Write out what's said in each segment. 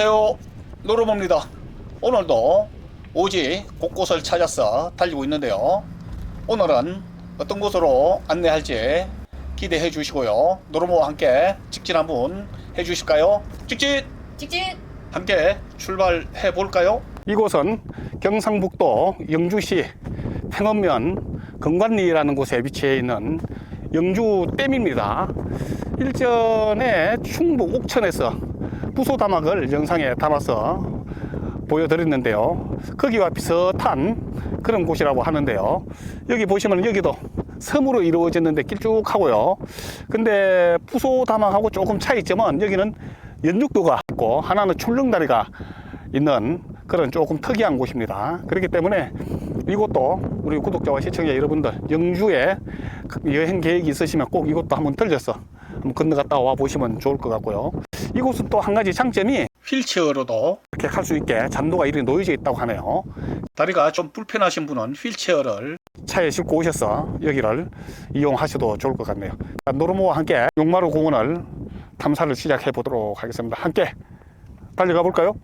안녕하세요. 노르모입니다. 오늘도 오지 곳곳을 찾아서 달리고 있는데요. 오늘은 어떤 곳으로 안내할지 기대해 주시고요. 노르모와 함께 직진 한번 해 주실까요? 직진! 직진! 함께 출발해 볼까요? 이곳은 경상북도 영주시 평원면 건관리라는 곳에 위치해 있는 영주댐입니다. 일전에 충북 옥천에서 부소 다막을 영상에 담아서 보여드렸는데요. 거기와 비슷한 그런 곳이라고 하는데요. 여기 보시면 여기도 섬으로 이루어졌는데 길쭉하고요. 근데 부소 다막하고 조금 차이점은 여기는 연육도가 있고 하나는 출렁다리가 있는 그런 조금 특이한 곳입니다. 그렇기 때문에 이곳도 우리 구독자와 시청자 여러분들 영주에 여행 계획이 있으시면 꼭 이곳도 한번 들려서 한번 건너갔다 와 보시면 좋을 것 같고요. 이곳은 또 한 가지 장점이 휠체어로도 이렇게 갈 수 있게 잔도가 이렇게 놓여져 있다고 하네요. 다리가 좀 불편하신 분은 휠체어를 차에 싣고 오셔서 여기를 이용하셔도 좋을 것 같네요. 노르모와 함께 용마루 공원을 탐사를 시작해 보도록 하겠습니다. 함께 달려가 볼까요?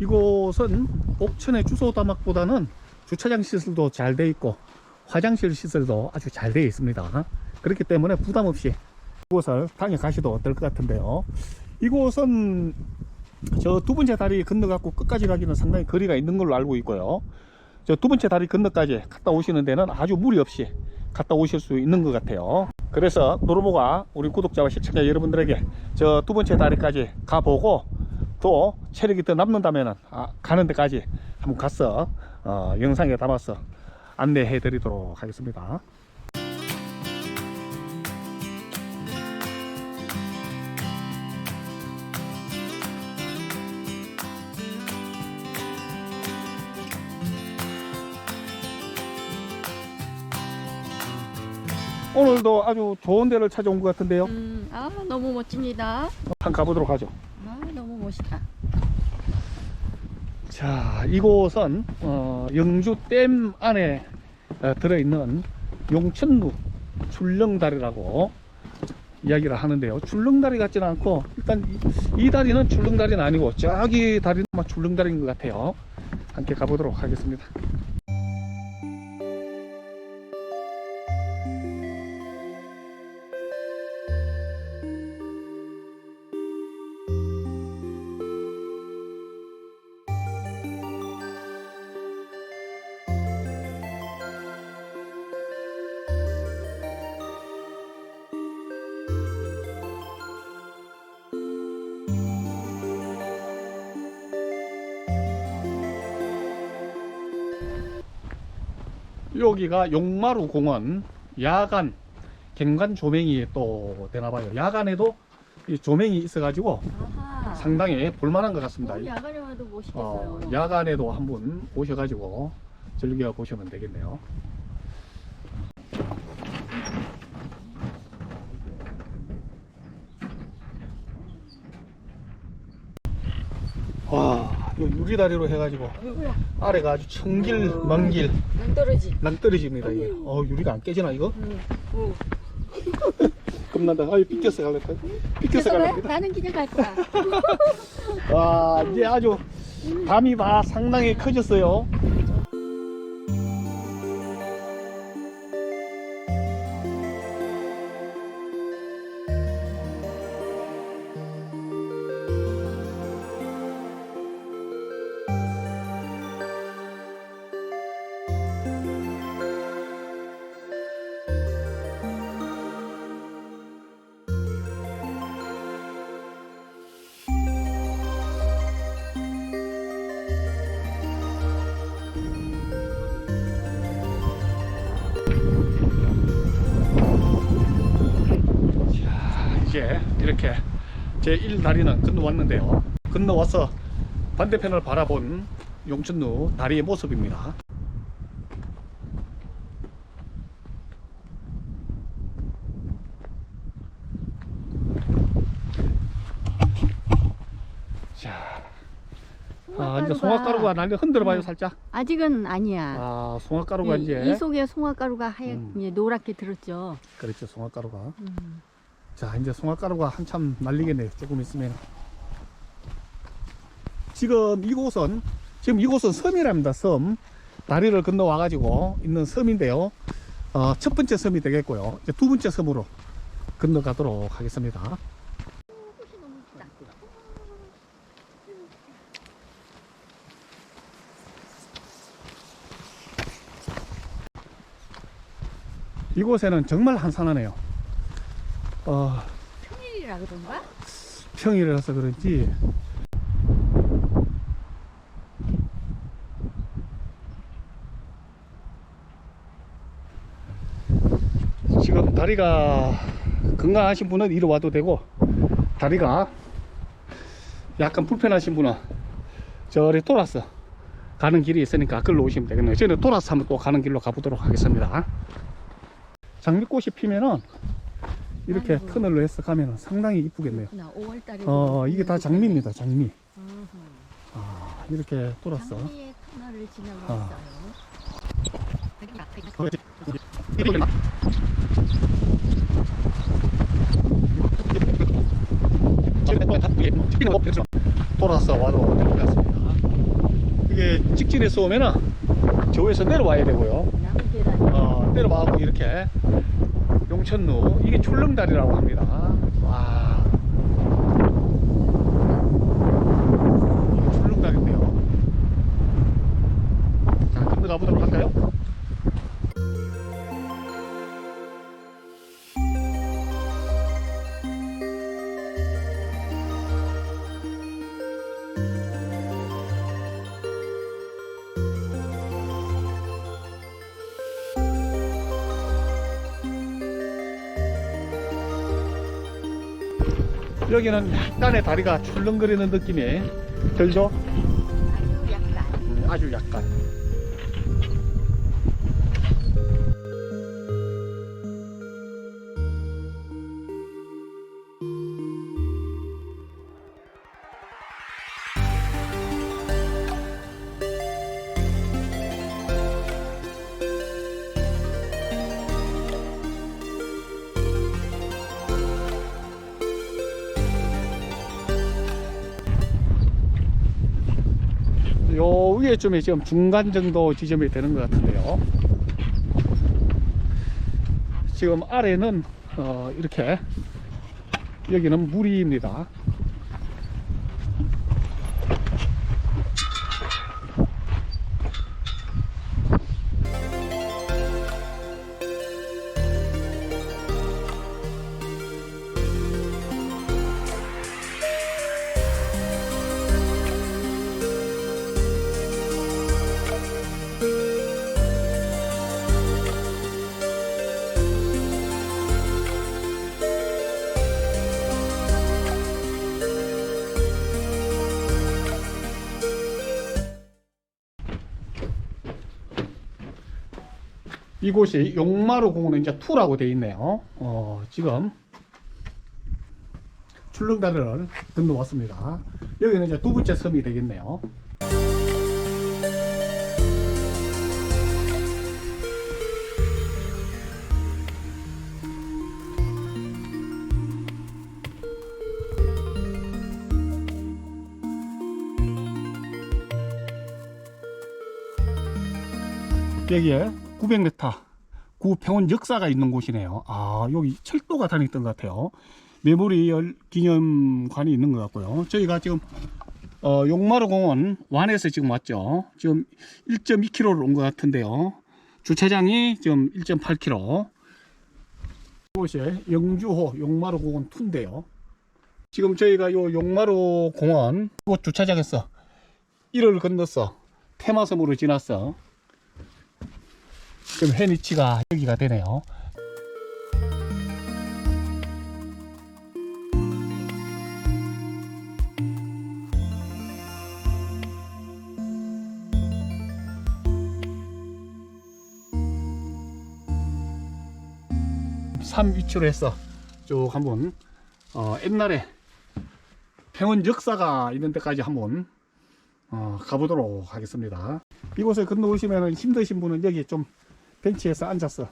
이곳은 옥천의 주소 다막보다는 주차장 시설도 잘 돼 있고 화장실 시설도 아주 잘 되어 있습니다. 그렇기 때문에 부담 없이 이곳을 다녀가셔도 될 것 같은데요. 이곳은 저 두 번째 다리 건너갖고 끝까지 가기는 상당히 거리가 있는 걸로 알고 있고요. 저 두 번째 다리 건너까지 갔다 오시는 데는 아주 무리 없이 갔다 오실 수 있는 것 같아요. 그래서 노르모가 우리 구독자와 시청자 여러분들에게 저 두 번째 다리까지 가보고 또 체력이 더 남는다면 아, 가는 데까지 한번 가서 어, 영상에 담아서 안내해 드리도록 하겠습니다. 오늘도 아주 좋은 데를 찾아온 것 같은데요. 음, 아, 너무 멋집니다. 한번 가보도록 하죠. 멋있다. 자, 이곳은 어, 영주댐 안에 어, 들어있는 용천루 출렁다리라고 이야기를 하는데요. 출렁다리 같지는 않고 일단 이, 이 다리는 출렁다리는 아니고 저기 다리는 출렁다리인 것 같아요. 함께 가보도록 하겠습니다. 여기가 용마루 공원 야간 갱관 조명이 또 되나봐요. 야간에도 이 조명이 있어 가지고 아하. 상당히 볼만한 것 같습니다. 어, 야간에 와도 멋있겠어요. 어, 야간에도 한번 오셔가지고 즐겨 보시면 되겠네요. 와, 이 유리다리로 해가지고 아이고야, 아래가 아주 청길 만길 낭떠러지. 낭떠러집니다 이게. 어 유리가 안 깨지나 이거? 응. 응. 겁난다. 아유 삐껴서 갈랬다. 삐껴서 그래? 갈랬다. 나는 그냥 갈 거야. 와 이제 아주 담이 봐 상당히 커졌어요. 이렇게 제 1다리는 건너왔는데요. 건너와서 반대편을 바라본 용천루 다리의 모습입니다. 자, 아, 이제 송화가루가 날려 흔들어봐요 응. 살짝. 아직은 아니야. 아, 송화가루가 이, 이제 이 속에 송화가루가 하얗 음. 이제 노랗게 들었죠. 그렇죠 송화가루가. 음. 자 이제 송화가루가 한참 날리겠네요. 조금 있으면. 지금 이곳은 지금 이곳은 섬이랍니다 섬. 다리를 건너와 가지고 있는 섬인데요. 어, 첫 번째 섬이 되겠고요. 이제 두 번째 섬으로 건너가도록 하겠습니다. 이곳에는 정말 한산하네요 어, 평일이라 그런가? 평일이라서 그런지. 지금 다리가 건강하신 분은 이리 와도 되고 다리가 약간 불편하신 분은 저리 돌아서 가는 길이 있으니까 그걸로 오시면 되겠네요. 저는 돌아서 한번 또 가는 길로 가보도록 하겠습니다. 장미꽃이 피면은 이렇게 아이고. 터널로 해서 가면 상당히 이쁘겠네요 그렇구나. 5월달에. 어 이게 다 장미입니다 장미 음. 아 이렇게 돌았어 장미의 터널을 지나고 아. 돌아서 와도 될것 같습니다 이게 직진해서 오면은 저에서 내려와야 되고요 나무 계단. 어, 내려와고 이렇게 용천루 이게 출렁다리라고 합니다. 와. 출렁다리인데요. 자 건너가 보도록 할까요? 여기는 약간의 다리가 출렁거리는 느낌이 들죠? 아주 약간. 음, 아주 약간 요 위에쯤에 지금 중간 정도 지점이 되는 것 같은데요. 지금 아래는 어, 이렇게 여기는 물이입니다. 이곳이 용마루 공원은 이제 2라고 되어 있네요. 어, 지금 출렁다리를 건너왔습니다. 여기는 이제 두 번째 섬이 되겠네요. 여기에 900m 구평원 역사가 있는 곳이네요. 아 여기 철도가 다녔던 것 같아요. 메모리얼 기념관이 있는 것 같고요. 저희가 지금 어, 용마루 공원 완에서 지금 왔죠. 지금 1.2km를 온 것 같은데요. 주차장이 지금 1.8km. 이곳이 영주호 용마루 공원 2인데요. 지금 저희가 요 용마루 공원 이곳 주차장에서 1을 건너서 테마섬으로 지났어. 그럼 해 위치가 여기가 되네요. 삼 위치로 해서 쭉 한번 어, 옛날에 평원 역사가 있는 데까지 한번 어, 가보도록 하겠습니다. 이곳에 건너오시면 힘드신 분은 여기 좀 벤치에서 앉아서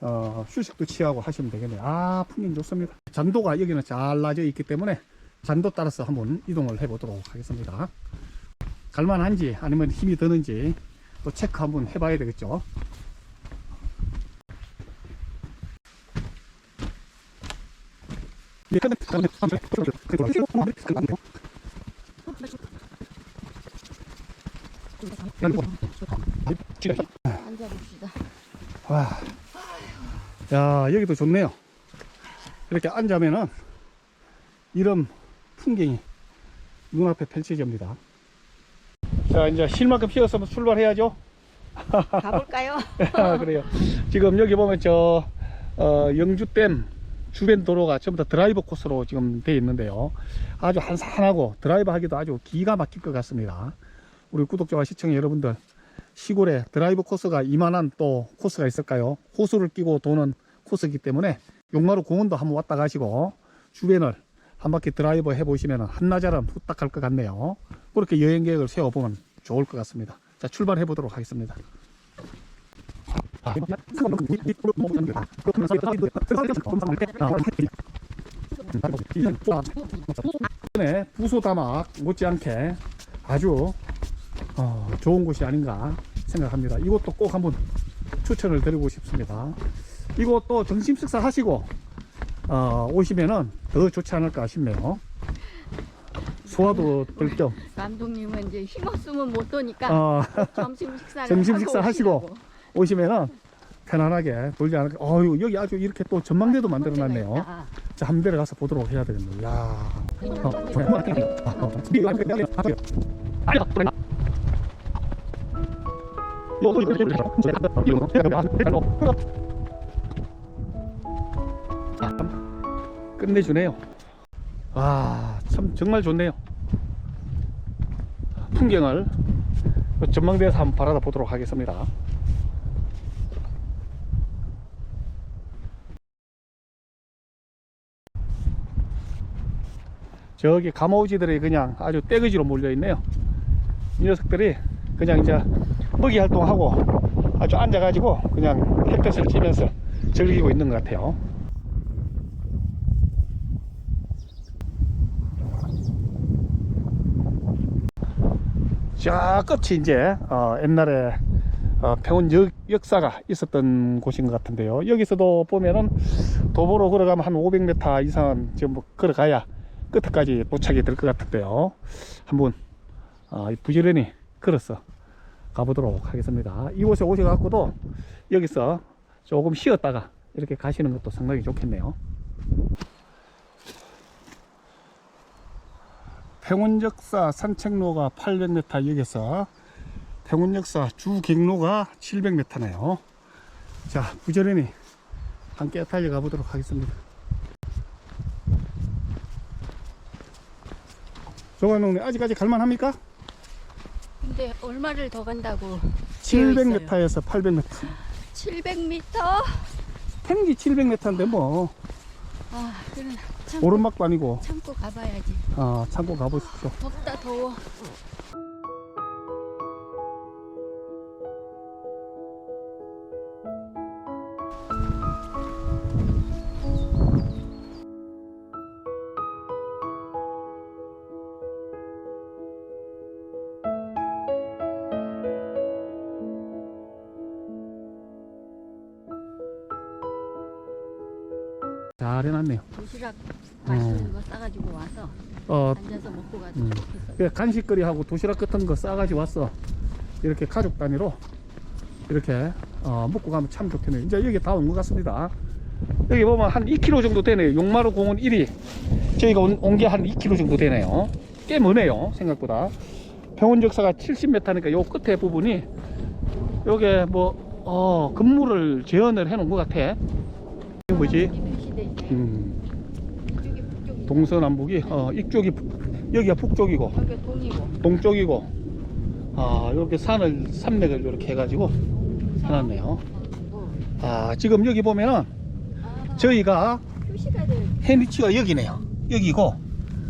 어, 휴식도 취하고 하시면 되겠네요. 아, 풍경 좋습니다. 잔도가 여기는 잘 나져 있기 때문에 잔도 따라서 한번 이동을 해 보도록 하겠습니다. 갈만한지 아니면 힘이 드는지 또 체크 한번 해 봐야 되겠죠. 앉아봅시다. 와, 야 여기도 좋네요. 이렇게 앉으면은 이런 풍경이 눈앞에 펼쳐집니다. 자 이제 쉴 만큼 쉬었으면 출발해야죠. 가볼까요? 아, 그래요. 지금 여기 보면 저 어, 영주댐 주변 도로가 전부 다 드라이버 코스로 지금 되어 있는데요. 아주 한산하고 드라이브 하기도 아주 기가 막힐 것 같습니다. 우리 구독자와 시청자 여러분들 시골에 드라이브 코스가 이만한 또 코스가 있을까요? 호수를 끼고 도는 코스이기 때문에 용마루 공원도 한번 왔다 가시고 주변을 한 바퀴 드라이브 해보시면 한나절은 후딱 갈 것 같네요. 그렇게 여행 계획을 세워보면 좋을 것 같습니다. 자, 출발해 보도록 하겠습니다. 네, 부소다막 못지않게 아주 어, 좋은 곳이 아닌가 생각합니다. 이것도 꼭 한번 추천을 드리고 싶습니다. 이것도 점심 식사 하시고 어, 오시면은 더 좋지 않을까 싶네요. 소화도 될 겸. 감독님은 이제 힘없으면 못 도니까 어, 점심 식사를 점심 하고 식사 하시고. 오시라고. 오시면은 편안하게 돌지 않을까. 어유 여기 아주 이렇게 또 전망대도 만들어 놨네요. 있다. 자, 한 대를 가서 보도록 해야 되겠네요. 야. 어, 끝내주네요. 와, 참 정말 좋네요. 풍경을 전망대에서 한번 바라다 보도록 하겠습니다. 저기 가마우지들이 그냥 아주 떼거지로 몰려 있네요. 이 녀석들이 그냥 이제 먹이 활동하고 아주 앉아가지고 그냥 햇볕을 쬐면서 즐기고 있는 것 같아요. 저 끝이 이제 어, 옛날에 어, 평원 역, 역사가 있었던 곳인 것 같은데요. 여기서도 보면은 도보로 걸어가면 한 500m 이상은 지금 뭐 걸어가야 끝까지 도착이 될 것 같은데요. 한번 어, 부지런히 걸어서 가보도록 하겠습니다. 이곳에 오셔갖고도 여기서 조금 쉬었다가 이렇게 가시는 것도 상당히 좋겠네요. 평원역사 산책로가 800m 여기서 평원역사 주경로가 700m네요. 자, 부지런히 함께 달려가 보도록 하겠습니다. 조관농님 아직까지 갈만합니까? 근데 얼마를 더 간다고 700m에서 800m. 700m? 텐기 700m인데 뭐아 참고, 오르막도 아니고 참고 가봐야지 아, 참고 가보십시오. 덥다 더워 간식거리하고 도시락 같은 거 싸가지고 왔어. 이렇게 가족 단위로 이렇게 어, 먹고 가면 참 좋겠네요. 이제 여기 다 온 것 같습니다. 여기 보면 한 2km 정도 되네요. 용마루 공원 1위. 저희가 온 게 한 2km 정도 되네요. 꽤 머네요. 생각보다. 병원 역사가 70m니까 요 끝에 부분이 요게 뭐, 어, 건물을 재현을 해 놓은 것 같아. 이게 뭐지? 음, 동서남북이, 어, 이쪽이, 북- 여기가 북쪽이고, 여기 동이고 동쪽이고 아 이렇게 산을 산맥을 이렇게 해가지고 해놨네요 뭐. 아 지금 여기 보면은 아, 저희가 해니치가 여기네요. 여기고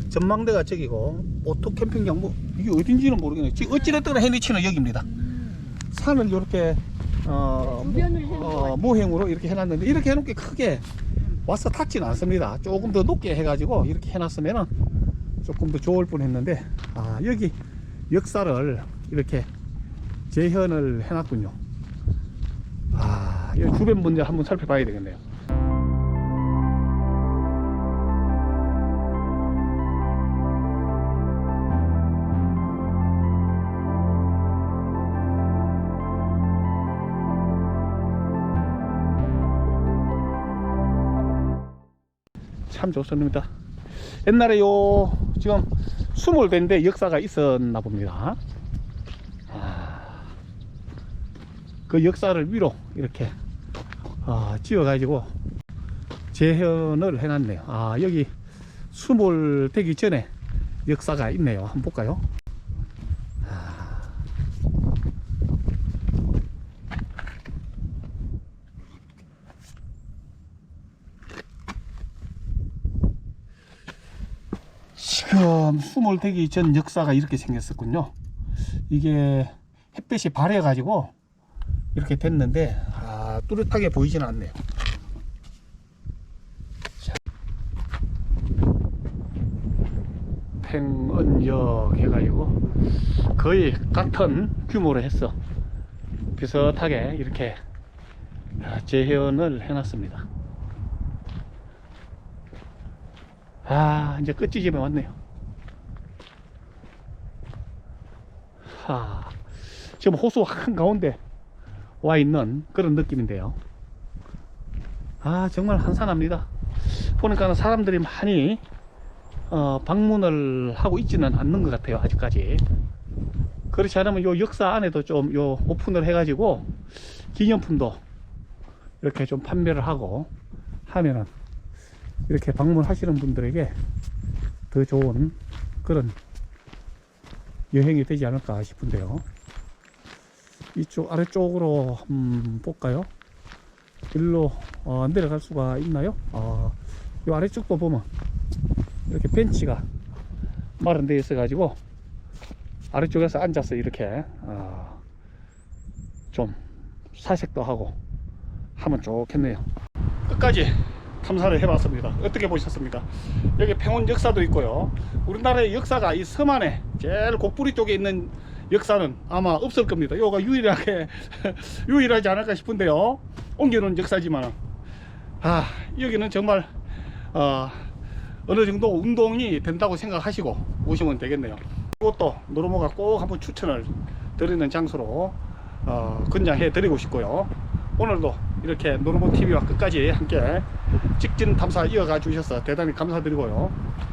전망대가 저기고 오토 캠핑장 뭐 이게 어딘지는 모르겠네요. 지금 어찌됐든 해니치는 여기입니다. 산을 이렇게 어, 해놓은 것 어. 모형으로 이렇게 해놨는데 이렇게 해놓기 크게 와서 탔지는 않습니다. 조금 더 높게 해가지고 이렇게 해놨으면은 조금 더 좋을 뻔 했는데 아 여기 역사를 이렇게 재현을 해놨군요. 아, 이 주변 문제 한번 살펴봐야 되겠네요. 참 좋습니다. 옛날에 요 지금 스물 대인데 역사가 있었나 봅니다. 아, 그 역사를 위로 이렇게 아, 지어가지고 재현을 해놨네요. 아 여기 스물 되기 전에 역사가 있네요. 한번 볼까요? 아. 지금 스물 되기 전 역사가 이렇게 생겼었군요. 이게 햇빛이 바래가지고 이렇게 됐는데 아, 뚜렷하게 보이지는 않네요. 자. 팽언역 해가지고 거의 같은 규모로 했어. 비슷하게 이렇게 아, 재현을 해놨습니다. 아, 이제 끝지점에 왔네요. 하, 지금 호수 한가운데 와 있는 그런 느낌인데요. 아, 정말 한산합니다. 보니까 사람들이 많이 어, 방문을 하고 있지는 않는 것 같아요, 아직까지. 그렇지 않으면 요 역사 안에도 좀 요 오픈을 해가지고 기념품도 이렇게 좀 판매를 하고 하면은 이렇게 방문하시는 분들에게 더 좋은 그런 여행이 되지 않을까 싶은데요. 이쪽 아래쪽으로 한번 볼까요? 일로 어, 내려갈 수가 있나요? 어, 이 아래쪽도 보면 이렇게 벤치가 마련되어 있어 가지고 아래쪽에서 앉아서 이렇게 어, 좀 사색도 하고 하면 좋겠네요. 끝까지 탐사를 해봤습니다. 어떻게 보셨습니까? 여기 평원 역사도 있고요. 우리나라의 역사가 이 섬 안에 제일 곡부리 쪽에 있는 역사는 아마 없을 겁니다. 요가 유일하게 유일하지 않을까 싶은데요. 옮겨놓은 역사지만 아 여기는 정말 어, 어느 정도 운동이 된다고 생각하시고 오시면 되겠네요. 이것도 노르모가 꼭 한번 추천을 드리는 장소로 어, 권장해 드리고 싶고요. 오늘도 이렇게 노르모 TV와 끝까지 함께 직진 탐사 이어가 주셔서 대단히 감사드리고요.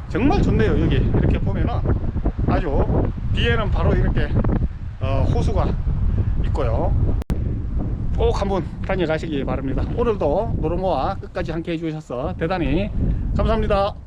정말 좋네요. 여기 이렇게 보면은 아주 뒤에는 바로 이렇게 어, 호수가 있고요. 꼭 한번 다녀가시기 바랍니다. 오늘도 노르모와 끝까지 함께 해주셔서 대단히 감사합니다.